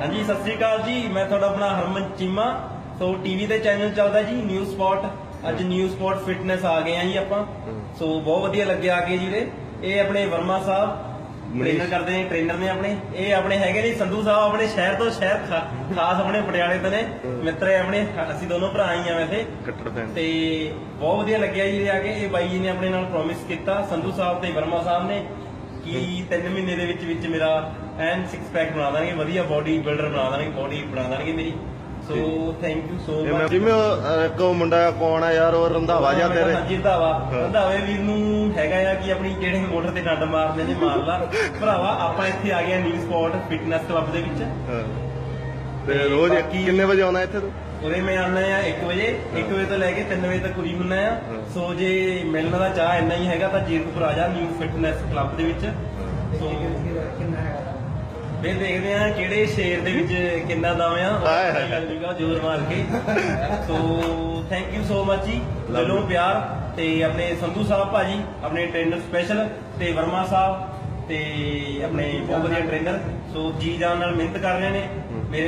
ਹਾਂਜੀ ਸਤਿ ਸ੍ਰੀ ਅਕਾਲ ਜੀ। ਮੈਂ ਤੁਹਾਡਾ ਆਪਣਾ ਹਰਮਨ ਚੀਮਾ। ਸੋ ਟੀਵੀ ਤੇ ਚੈਨਲ ਚੱਲਦਾ ਜੀ ਨਿਊ ਸਪੌਟ ਅੱਜ ਨਿਊ ਸਪੌਟ ਫਿਟਨੈਸ ਆ ਗਏ ਆ ਜੀ ਆਪਾਂ। ਸੋ ਬਹੁਤ ਵਧੀਆ ਲੱਗਿਆ ਆ ਕੇ ਜੀ ਇਹ ਆਪਣੇ ਵਰਮਾ ਸਾਹਿਬ। ਟ੍ਰੇਨਰ ਕਰਦੇ ਨੇ ਟ੍ਰੇਨਰ ਨੇ ਆਪਣੇ। ਇਹ ਆਪਣੇ ਹੈਗੇ ਨੇ ਸੰਧੂ ਸਾਹਿਬ ਆਪਣੇ ਸ਼ਹਿਰ ਤੋਂ ਸ਼ਹਿਰ ਖਾਸ ਆਪਣੇ ਪਟਿਆਲੇ ਤੋਂ ਨੇ। ਮਿੱਤਰ ਹੈ ਆਪਣੇ ਅਸੀਂ ਦੋਨੋਂ ਭਰਾ ਹੀ ਆ ਵੈਸੇ। ਤੇ ਬਹੁਤ ਵਧੀਆ ਲੱਗਿਆ ਜੀ ਇਹ ਆ ਕੇ। ਇਹ ਬਾਈ ਜੀ ਨੇ ਆਪਣੇ ਨਾਲ ਪ੍ਰੋਮਿਸ ਕੀਤਾ। ਸੰਧੂ ਸਾਹਿਬ ਤੇ ਵਰਮਾ ਸਾਹਿਬ ਨੇ। ਕਿ 3 ਮਹੀਨੇ ਦੇ ਵਿੱਚ ਵਿੱਚ ਮੇਰਾ ਐਨ 6 ਪੈਕ ਬਣਾ ਦੇਣਗੇ ਵਧੀਆ ਬਾਡੀ ਬਿਲਡਰ ਬਣਾ ਦੇਣਗੇ ਬਾਡੀ ਬਣਾ ਦੇਣਗੇ ਮੇਰੀ। So thank you so much ਜਿਵੇਂ ਕੋ ਮੁੰਡਾ ਕੌਣ ਆ ਯਾਰ ਉਹ ਰੰਧਾਵਾ ਜਾਂ ਤੇਰੇ। ਹਾਂਜੀ ਰੰਧਾਵਾ। ਰੰਧਾਵੇ ਵੀਰ ਨੂੰ ਹੈਗਾ ਆ ਕਿ ਆਪਣੀ ਜਿਹੜੇ ਮੋਟਰ ਤੇ ਡੰਡ ਮਾਰਦੇ ਨੇ ਮਾਰ ਲਾ ਭਰਾਵਾ ਆਪਾਂ ਇੱਥੇ ਆ ਗਏ ਨਿਊ ਸਪੌਟ ਫਿਟਨੈਸ ਕਲੱਬ ਦੇ ਵਿੱਚ। ਹਾਂ। ਤੇ ਰੋਜ਼ ਬਾਕੀ- ਕਿੰਨੇ ਵਜੇ ਆਉਣਾ ਇੱਥੇ ਤੂੰ? ਉਰੇ ਮੈਂ ਆਉਣਾ ਆ 1 ਵਜੇ। 1 ਵਜੇ ਤੋਂ ਲੈ ਕੇ 3 ਵਜੇ ਤੱਕ ਉਰੀ ਹੁੰਨਾ ਆ। ਹਾਂ। ਸੋ ਜੇ ਮਿਲਣ ਦਾ ਚਾਹ ਇੰਨਾ ਹੀ ਹੈਗਾ ਤਾਂ ਜੀਰਕਪੁਰ ਆ ਜਾ ਨਿਊ ਫਿਟਨੈਸ ਕਲੱਬ ਦੇ ਵਿੱਚ। ਸੋ ਫਿਰ ਦੇਖਦੇ ਆ ਕਿਹੜੇ ਸ਼ੇਰ ਦੇ ਵਿੱਚ ਕਿੰਨਾ ਦਮ ਆ। ਹਾਏ ਹਾਏ। ਲੱਗ ਜੂਗਾ ਜ਼ੋਰ ਮਾਰ ਕੇ। So thank you so much ਜੀ। ਦਿਲੋਂ ਪਿਆਰ। ਤੇ ਆਪਣੇ ਸੰਧੂ ਸਾਹਿਬ ਭਾਜੀ ਆਪਣੇ ਟ੍ਰੇਨਰ ਸਪੈਸ਼ਲ ਤੇ ਵਰਮਾ ਸਾਹਿਬ ਤੇ ਆਪਣੇ ਬਹੁਤ ਵਧੀਆ ਟ੍ਰੇਨਰ ਸੋ ਜੀ ਜਾਨ ਨਾਲ ਮਿਹਨਤ ਕਰ ਰਹੇ ਨੇ। ਮੇਰੇ